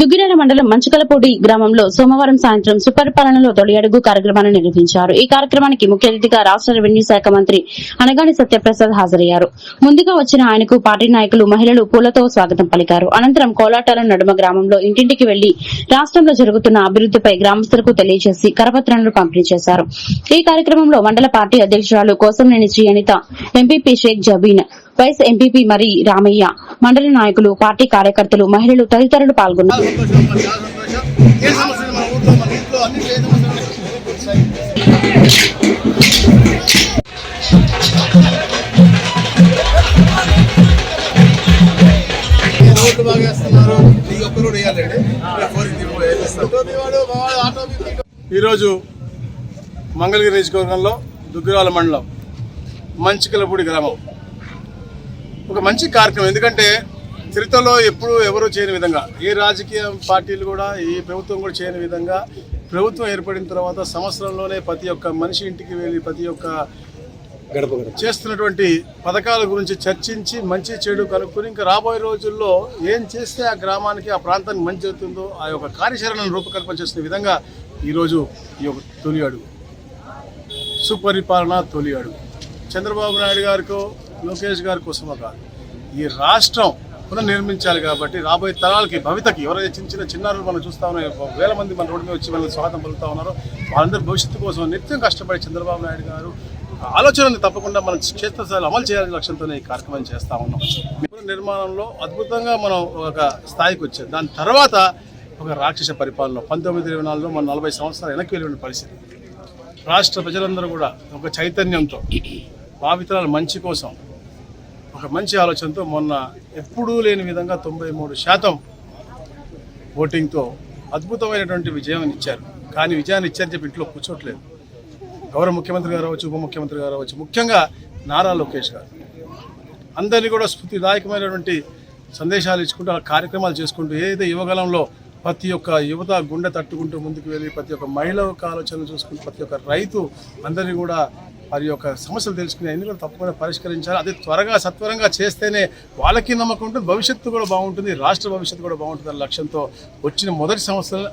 దుగ్గిరేల మండలం మంచుకలపూడి గ్రామంలో సోమవారం సాయంత్రం సుపరిపాలనలో తొలి అడుగు కార్యక్రమాన్ని నిర్వహించారు. ఈ కార్యక్రమానికి ముఖ్య అతిథిగా రాష్ట రెవెన్యూ శాఖ మంత్రి అనగాని సత్యప్రసాద్ హాజరయ్యారు. ముందుగా వచ్చిన ఆయనకు పార్టీ నాయకులు మహిళలు పూలతో స్వాగతం పలికారు. అనంతరం కోలాటాల నడుమ గ్రామంలో ఇంటింటికి వెళ్ళి రాష్ట్రంలో జరుగుతున్న అభివృద్దిపై గ్రామస్తులకు తెలియజేసి కరపత్రాలను పంపిణీ చేశారు. ఈ కార్యక్రమంలో మండల పార్టీ అధ్యక్షురాలు Kosanneni Sri Anitha MPP Sheikh Jabeen vice MPP మరి రామయ్య. మండలి నాయకులు పార్టీ కార్యకర్తలు మహిళలు తదితరులు పాల్గొన్నారు. ఈరోజు మంగళగిరి నియోజకవర్గంలో దుగ్గిరాల మండలం మంచికలపూడి గ్రామం. ఒక మంచి కార్యక్రమం. ఎందుకంటే చరిత్రలో ఎప్పుడు ఎవరు చేయని విధంగా ఏ రాజకీయ పార్టీలు కూడా ఏ ప్రభుత్వం కూడా చేయని విధంగా ప్రభుత్వం ఏర్పడిన తర్వాత సంవత్సరంలోనే ప్రతి ఒక్క మనిషి ఇంటికి వెళ్ళి ప్రతి ఒక్క గడప చేస్తున్నటువంటి పథకాల గురించి చర్చించి మంచి చెడు కనుక్కొని ఇంకా రాబోయే రోజుల్లో ఏం చేస్తే ఆ గ్రామానికి ఆ ప్రాంతానికి మంచి జరుగుతుందో ఆ యొక్క కార్యాచరణను రూపకల్పన చేసిన విధంగా ఈరోజు ఈ యొక్క తొలి అడుగు. సుపరిపాలన తొలి అడుగు. చంద్రబాబు నాయుడు గారికో లోకేష్ గారి కోసమో కాదు. ఈ రాష్ట్రం పునర్నిర్మించాలి కాబట్టి రాబోయే తరాలకి భవితకి ఎవరైతే చిన్న చిన్న చిన్నారులు మనం చూస్తా ఉన్నాయో వేల మంది మన రోడ్డు మీద వచ్చి మనల్ని స్వాగతం పలుకుతా ఉన్నారో వాళ్ళందరి భవిష్యత్తు కోసం నిత్యం కష్టపడి చంద్రబాబు నాయుడు గారు ఆలోచనని తప్పకుండా మనం క్షేత్రస్థాయిలో అమలు చేయాలనే లక్ష్యంతోనే ఈ కార్యక్రమం చేస్తా ఉన్నాం. నిర్మాణంలో అద్భుతంగా మనం ఒక స్థాయికి వచ్చాం. దాని తర్వాత ఒక రాక్షస పరిపాలన పంతొమ్మిది ఇరవై నాలుగులో మన నలభై సంవత్సరాలు వెనక్కి వెళ్ళిన పరిస్థితి. రాష్ట్ర ప్రజలందరూ కూడా ఒక చైతన్యంతో భావితరాల మంచి కోసం ఒక మంచి ఆలోచనతో మొన్న ఎప్పుడూ లేని విధంగా తొంభై మూడు శాతం ఓటింగ్తో అద్భుతమైనటువంటి విజయం ఇచ్చారు. కానీ విజయాన్ని ఇచ్చారని చెప్పి ఇంట్లో కూర్చోట్లేదు. గౌరవ ముఖ్యమంత్రి గారు అవ్వచ్చు ఉప ముఖ్యమంత్రి గారు అవ్వచ్చు ముఖ్యంగా నారా లోకేష్ గారు. అందరినీ కూడా స్ఫూర్తిదాయకమైనటువంటి సందేశాలు ఇచ్చుకుంటూ ఆ కార్యక్రమాలు చేసుకుంటూ ఏదైతే యువగలంలో ప్రతి ఒక్క యువత గుండె తట్టుకుంటూ ముందుకు వెళ్ళి ప్రతి ఒక్క మహిళ యొక్క ఆలోచనలు చూసుకుంటూ ప్రతి ఒక్క రైతు అందరినీ కూడా వారి యొక్క సమస్యలు తెలుసుకుని అన్ని కూడా తప్పకుండా పరిష్కరించాలి. అదే త్వరగా సత్వరంగా చేస్తేనే వాళ్ళకి నమ్మకం ఉంటుంది భవిష్యత్తు కూడా బాగుంటుంది రాష్ట్ర భవిష్యత్తు కూడా బాగుంటుంది అనే లక్ష్యంతో వచ్చిన మొదటి సంవత్సరం